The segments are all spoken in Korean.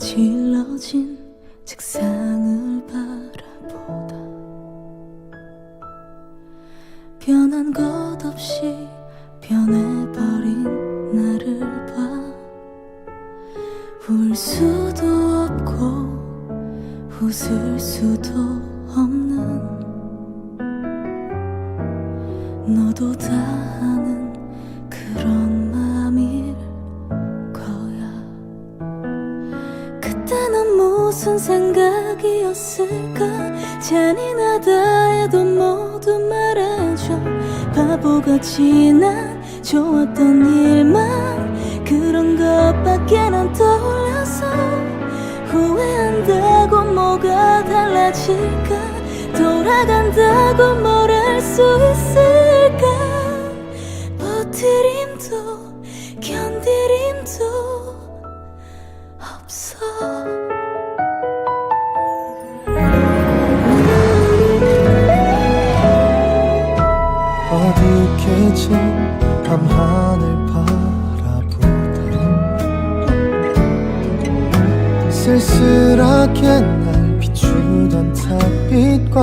어질러진 책상을 바라보다 변한 것 없이 변해버린 나를 봐. 울 수도 없고 웃을 수도 없는 너도 다 무슨 생각이었을까? 잔인하다 해도 모두 말해줘. 바보같이 난 좋았던 일만 그런 것밖에 난 떠올려서 후회한다고 뭐가 달라질까? 돌아간다고 뭘 할 수 있을까 어둑해진 밤하늘 바라보다 쓸쓸하게 날 비추던 달빛과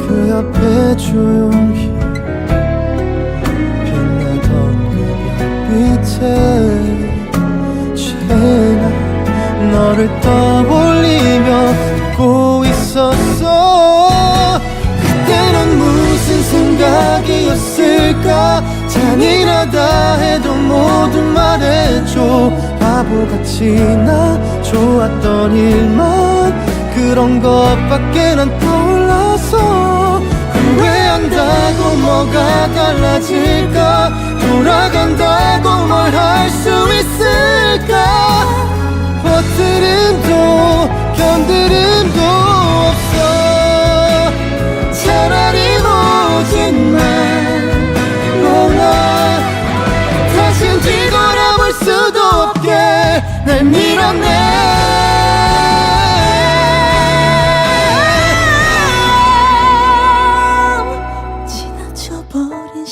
그 옆에 조용히 빛나던 그 빛에 취해 난 너를 떠올리며 듣고 있었어 생각이었을까? 잔인하다 해도 모두 말해줘. 바보같이 나 좋았던 일만 그런 것밖에 난 떠올라서. 후회한다고 뭐가 달라질까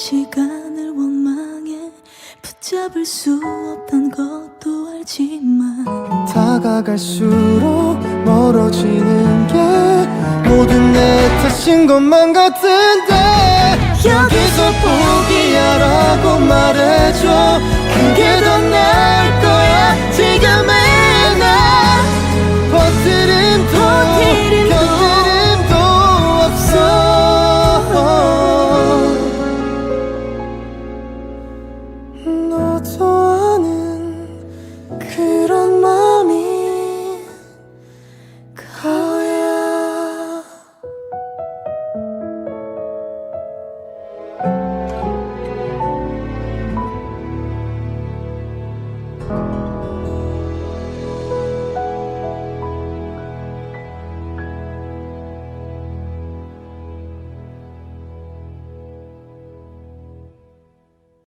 시간을 원망해 붙잡을 수 없단 것도 알지만 다가갈수록 멀어지는 게 모든 내 탓인 것만 같은데 여기서 포기하라고 말해줘